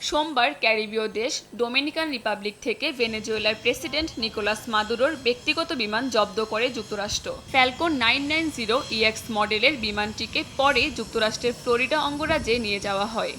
সোমবার ক্যারিবীয় দেশ Dominican Republic থেকে ভেনেজুয়েলার প্রেসিডেন্ট নিকোলাস মাদুরোর ব্যক্তিগত বিমান জব্দ করে যুক্তরাষ্ট্র। Falcon nine nine zero EX মডেলের বিমানটিকে পরে যুক্তরাষ্ট্রের ফ্লোরিডা অঙ্গরাজ্যে নিয়ে যাওয়া হয়।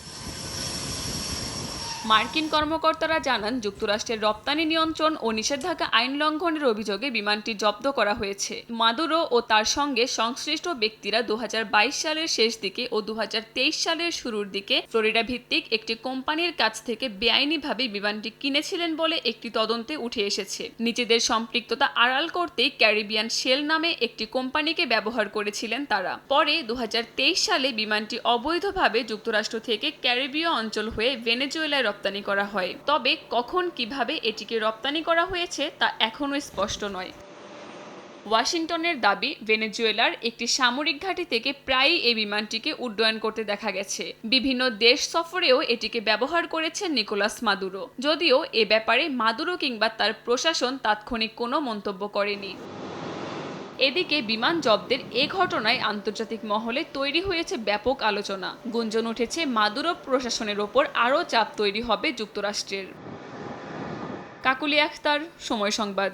মার্কিন কর্মকর্তারা জানান, যুক্তরাষ্ট্রের রপ্তানি নিয়ন্ত্রণ ও নিষেধাজ্ঞা আইন লঙ্ঘনের অভিযোগে বিমানটি জব্দ করা হয়েছে। মাদুরো ও তার সঙ্গে সংশ্লিষ্ট ব্যক্তিরা দুহাজার বাইশ সালের শেষ দিকে ও দুহাজার তেইশ সালের শুরুর দিকে ফ্লোরিডা ভিত্তিক একটি কোম্পানির কাছ থেকে বেআইনিভাবে বিমানটি কিনেছিলেন বলে একটি তদন্তে উঠে এসেছে। নিজেদের সম্পৃক্ততা আড়াল করতেই ক্যারিবিয়ান শেল নামে একটি কোম্পানিকে ব্যবহার করেছিলেন তারা। পরে দু হাজার তেইশ সালে বিমানটি অবৈধভাবে যুক্তরাষ্ট্র থেকে ক্যারিবীয় অঞ্চল হয়ে ভেনেজুয়েলায় রপ্তানি করা হয়। তবে কখন কীভাবে এটিকে রপ্তানি করা হয়েছে তা এখনও স্পষ্ট নয়। ওয়াশিংটনের দাবি, ভেনেজুয়েলার একটি সামরিক ঘাঁটি থেকে প্রায়ই এই বিমানটিকে উড্ডয়ন করতে দেখা গেছে। বিভিন্ন দেশ সফরেও এটিকে ব্যবহার করেছেন নিকোলাস মাদুরো। যদিও এ ব্যাপারে মাদুরো কিংবা তার প্রশাসন তাৎক্ষণিক কোনো মন্তব্য করেনি। এদিকে বিমান জব্দের এ ঘটনায় আন্তর্জাতিক মহলে তৈরি হয়েছে ব্যাপক আলোচনা। গুঞ্জন উঠেছে মাদুরো প্রশাসনের ওপর আরও চাপ তৈরি হবে যুক্তরাষ্ট্রের। কাকুলি আখতার, সময় সংবাদ।